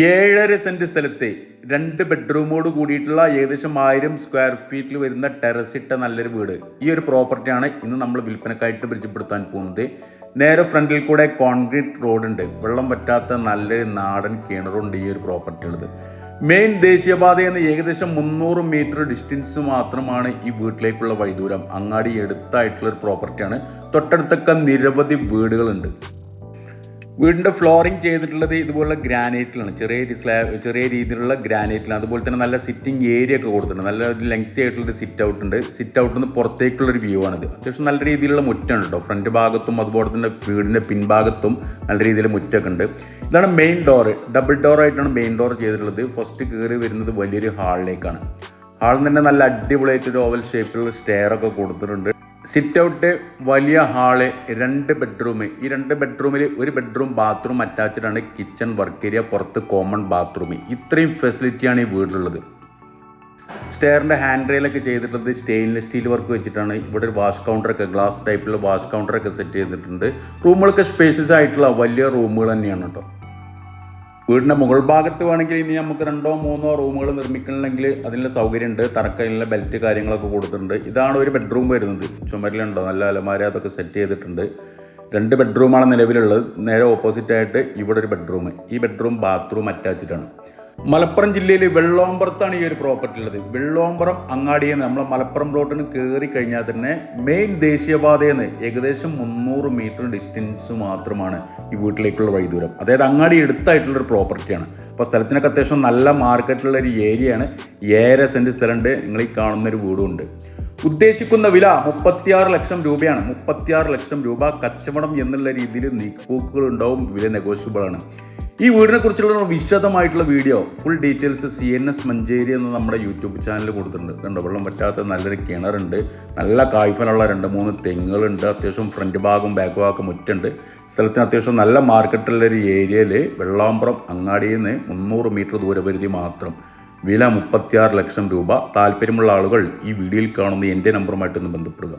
ഏഴര സെന്റ് സ്ഥലത്തെ രണ്ട് ബെഡ്റൂമോട് കൂടിയിട്ടുള്ള ഏകദേശം ആയിരം സ്ക്വയർ ഫീറ്റിൽ വരുന്ന ടെറസ് ഇട്ട നല്ലൊരു വീട്. ഈ ഒരു പ്രോപ്പർട്ടിയാണ് ഇന്ന് നമ്മൾ വിൽപ്പനക്കായിട്ട് പരിചയപ്പെടുത്താൻ പോകുന്നത്. നേരെ ഫ്രണ്ടിൽ കൂടെ കോൺക്രീറ്റ് റോഡുണ്ട് വെള്ളം പറ്റാത്ത നല്ലൊരു നാടൻ കിണറുണ്ട് ഈ ഒരു പ്രോപ്പർട്ടി ഉള്ളത് മെയിൻ ദേശീയപാതയിൽ നിന്ന് ഏകദേശം മുന്നൂറ് മീറ്റർ ഡിസ്റ്റൻസ് മാത്രമാണ് ഈ വീട്ടിലേക്കുള്ള വൈദൂരം അങ്ങാടി എടുത്തായിട്ടുള്ള ഒരു പ്രോപ്പർട്ടിയാണ് തൊട്ടടുത്തൊക്കെ നിരവധി വീടുകളുണ്ട്. വീടിന്റെ ഫ്ലോറിങ് ചെയ്തിട്ടുള്ളത് ഇതുപോലുള്ള ഗ്രാനൈറ്റിലാണ്. ചെറിയ സ്ലാബ് ചെറിയ രീതിയിലുള്ള ഗ്രാനൈറ്റിലാണ്. അതുപോലെ തന്നെ നല്ല സിറ്റിംഗ് ഏരിയ ഒക്കെ കൊടുത്തിട്ടുണ്ട്. നല്ല ഒരു ലെങ്തി ആയിട്ടുള്ളൊരു സിറ്റ് ഔട്ട് ഉണ്ട്. സിറ്റ് ഔട്ടിൽ നിന്ന് പുറത്തേക്കുള്ളൊരു വ്യൂ ആണിത്. അത്യാവശ്യം നല്ല രീതിയിലുള്ള മുറ്റാണ് കേട്ടോ ഫ്രണ്ട് ഭാഗത്തും അതുപോലെ തന്നെ വീടിന്റെ പിൻഭാഗത്തും നല്ല രീതിയിൽ മുറ്റൊക്കെ ഉണ്ട്. ഇതാണ് മെയിൻ ഡോറ് ഡബിൾ ഡോർ ആയിട്ടാണ് മെയിൻ ഡോർ ചെയ്തിട്ടുള്ളത്. ഫസ്റ്റ് കയറി വരുന്നത് വലിയൊരു ഹാളിലേക്കാണ് ഹാളിൽ തന്നെ നല്ല അടിപൊളിയായിട്ട് ഒരു ഓവൽ ഷേപ്പിലുള്ള സ്റ്റെയർ ഒക്കെ കൊടുത്തിട്ടുണ്ട്. സിറ്റ് ഔട്ട് വലിയ ഹാൾ രണ്ട് ബെഡ്റൂം. ഈ രണ്ട് ബെഡ്റൂമിൽ ഒരു ബെഡ്റൂം ബാത്റൂം അറ്റാച്ച്ഡ് ആണ് കിച്ചൺ വർക്ക് ഏരിയ പുറത്ത് കോമൺ ബാത്റൂം. ഇത്രയും ഫെസിലിറ്റിയാണ് ഈ വീടിലുള്ളത് സ്റ്റെയറിന്റെ ഹാൻഡ് റെയിലൊക്കെ ചെയ്തിട്ടുള്ളത് സ്റ്റെയിൻലെസ് സ്റ്റീൽ വർക്ക് വെച്ചിട്ടാണ്. ഇവിടെ ഒരു വാഷ് കൗണ്ടറൊക്കെ ഗ്ലാസ് ടൈപ്പിലുള്ള വാഷ് കൗണ്ടറൊക്കെ സെറ്റ് ചെയ്തിട്ടുണ്ട്. റൂമുകളൊക്കെ സ്പേഷ്യസ് ആയിട്ടുള്ള വലിയ റൂമുകൾ തന്നെയാണ് കേട്ടോ. വീടിന്റെ മുകൾ ഭാഗത്ത് വേണമെങ്കിൽ ഇനി നമുക്ക് രണ്ടോ മൂന്നോ റൂമുകൾ നിർമ്മിക്കണമെങ്കിൽ അതിനുള്ള സൗകര്യമുണ്ട്. തറക്കതിനുള്ള ബെൽറ്റ് കാര്യങ്ങളൊക്കെ കൊടുത്തിട്ടുണ്ട്. ഇതാണ് ഒരു ബെഡ്റൂം വരുന്നത്. ചുമരിലുണ്ടോ? നല്ല അലമാര അതൊക്കെ സെറ്റ് ചെയ്തിട്ടുണ്ട്. രണ്ട് ബെഡ്റൂമാണ് നിലവിലുള്ളത്. നേരെ ഓപ്പോസിറ്റായിട്ട് ഇവിടെ ഒരു ബെഡ്റൂം ഈ ബെഡ്റൂം ബാത്റൂം അറ്റാച്ച്ഡ് ആണ്. മലപ്പുറം ജില്ലയിൽ വെള്ളോമ്പുറത്താണ് ഈ ഒരു പ്രോപ്പർട്ടി ഉള്ളത്. വെള്ളോമ്പുറം അങ്ങാടിയിൽ നിന്ന് നമ്മളെ മലപ്പുറം പ്ലോട്ടിന് കയറി കഴിഞ്ഞാൽ തന്നെ മെയിൻ ദേശീയപാതയിൽ നിന്ന് ഏകദേശം മുന്നൂറ് മീറ്റർ ഡിസ്റ്റൻസ് മാത്രമാണ് ഈ വീട്ടിലേക്കുള്ള വഴിദൂരം. അതായത് അങ്ങാടി എടുത്തായിട്ടുള്ളൊരു പ്രോപ്പർട്ടിയാണ് അപ്പോൾ സ്ഥലത്തിനൊക്കെ അത്യാവശ്യം നല്ല മാർക്കറ്റുള്ള ഒരു ഏരിയയാണ് ഏഴര സെന്റ് സ്ഥലമുണ്ട്. നിങ്ങൾ ഈ കാണുന്നൊരു വീടുമുണ്ട് ഉദ്ദേശിക്കുന്ന വില മുപ്പത്തിയാറ് ലക്ഷം രൂപയാണ്. മുപ്പത്തിയാറ് ലക്ഷം രൂപ കച്ചവടം എന്നുള്ള രീതിയിൽ നീക്കുപോക്കുകൾ ഉണ്ടാവും. വില നെഗോഷ്യബിൾ ആണ്. ഈ വീടിനെ കുറിച്ചുള്ള വിശദമായിട്ടുള്ള video full details C N S Manjeri എന്ന നമ്മുടെ യൂട്യൂബ് ചാനൽ കൊടുത്തിട്ടുണ്ട്. കണ്ടോ വെള്ളം പറ്റാത്ത നല്ലൊരു കിണറുണ്ട്. നല്ല കായ്ഫലുള്ള രണ്ട് മൂന്ന് തെങ്ങുകളുണ്ട്. അത്യാവശ്യം ഫ്രണ്ട് ഭാഗം ബാക്ക് ഭാഗം മുറ്റുണ്ട്. സ്ഥലത്തിന് അത്യാവശ്യം നല്ല മാർക്കറ്റുള്ള ഒരു ഏരിയയിൽ വെള്ളാമ്പുറം അങ്ങാടിയിൽ നിന്ന് മുന്നൂറ് മീറ്റർ ദൂരപരിധി മാത്രം വില മുപ്പത്തിയാറ് ലക്ഷം രൂപ. താല്പര്യമുള്ള ആളുകൾ ഈ വീഡിയോയിൽ കാണുന്ന എന്റെ നമ്പറുമായിട്ടൊന്ന് ബന്ധപ്പെടുക.